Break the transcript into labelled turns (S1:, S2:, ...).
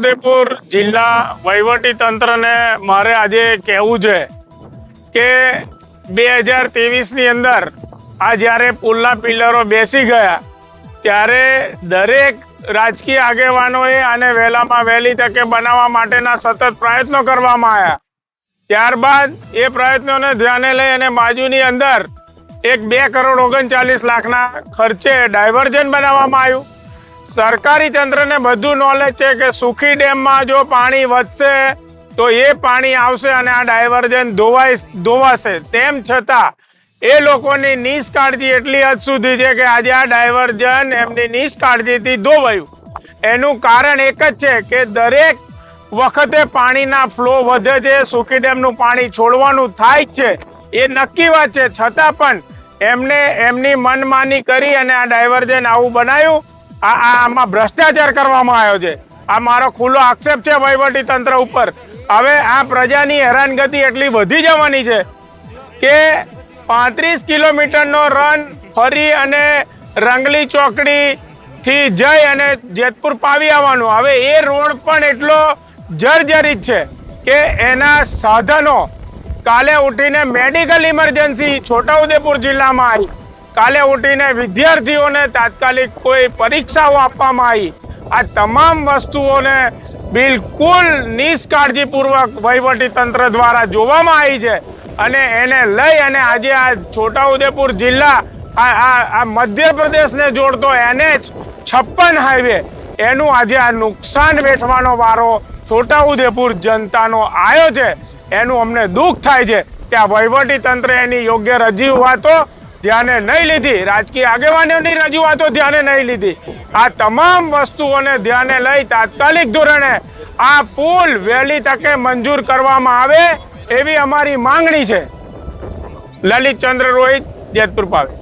S1: છોટાઉદેપુર જિલ્લા વહીવટી તંત્રને મારે આજે કહેવું છે કે બે હજાર ત્રેવીસની અંદર આ જ્યારે પુલના પિલરો બેસી ગયા, ત્યારે દરેક રાજકીય આગેવાનોએ આને વહેલામાં વહેલી તકે બનાવવા માટેના સતત પ્રયત્નો કરવામાં આવ્યા. ત્યારબાદ એ પ્રયત્નોને ધ્યાને લઈ અને બાજુની અંદર એક બે કરોડ ઓગણચાલીસ લાખના ખર્ચે ડાયવર્ઝન બનાવવામાં આવ્યું. સરકારી તંત્રને બધું નોલેજ છે કે સુખી ડેમમાં જો પાણી વધશે, તો એ પાણી આવશે અને આ ડાયવર્જન ધોવાઈ ધોવાશે. તેમ છતાં, એ લોકોની નિષ્કાળજી એટલી હદ સુધી છે કે આજે આ ડાયવર્જન એમની નિષ્કાળજીથી ધોવાયું. એનું કારણ એક જ છે કે દરેક વખતે પાણીના ફ્લો વધે છે સુકી ડેમનું પાણી છોડવાનું થાય છે. એ નક્કી વાત છે. છતાં પણ એમને એમની મનમાની કરી અને આ ડાયવર્જન આવું બનાવ્યું આ આમાં ભ્રષ્ટાચાર કરવામાં આવ્યો છે. આ મારો ખુલ્લો આક્ષેપ છે વહીવટી તંત્ર ઉપર. હવે આ પ્રજાની હેરાનગતિ એટલી વધી જવાની છે કે પાંત્રીસ કિલોમીટરનો રન ફરી અને રંગલી ચોકડી થી જઈ અને જેતપુર પાવી આવવાનું. હવે એ રોડ પણ એટલો જર્જરિત છે કે એના સાધનો કાલે ઉઠીને મેડિકલ ઇમરજન્સી છોટાઉદેપુર જિલ્લામાં આવી. કાલે ઉઠીને વિદ્યાર્થીઓને તાત્કાલિક કોઈ પરીક્ષાઓ આપવામાં આવી. આ તમામ વસ્તુઓને બિલકુલ નિષ્કાળજીપૂર્વક વહીવટી તંત્ર દ્વારા જોવામાં આવી છે અને એને લઈ અને આજે આ છોટાઉદેપુર જિલ્લા, આ મધ્યપ્રદેશને જોડતો એનએચ છપ્પન હાઈવે, એનું આજે આ નુકસાન વેઠવાનો વારો છોટાઉદેપુર જનતાનો આવ્યો છે. એનું અમને દુઃખ થાય છે કે આ વહીવટી તંત્ર એની યોગ્ય રજૂઆતો ધ્યાને નહીં લીધી. રાજકીય આગેવાનોની રજૂઆતો ધ્યાને નહીં લીધી. આ તમામ વસ્તુઓને ધ્યાને લઈ તાત્કાલિક ધોરણે આ પુલ વહેલી તકે મંજૂર કરવામાં આવે એવી અમારી માંગણી છે. લલિત ચંદ્ર રોહિત, જેતપુર પાવે.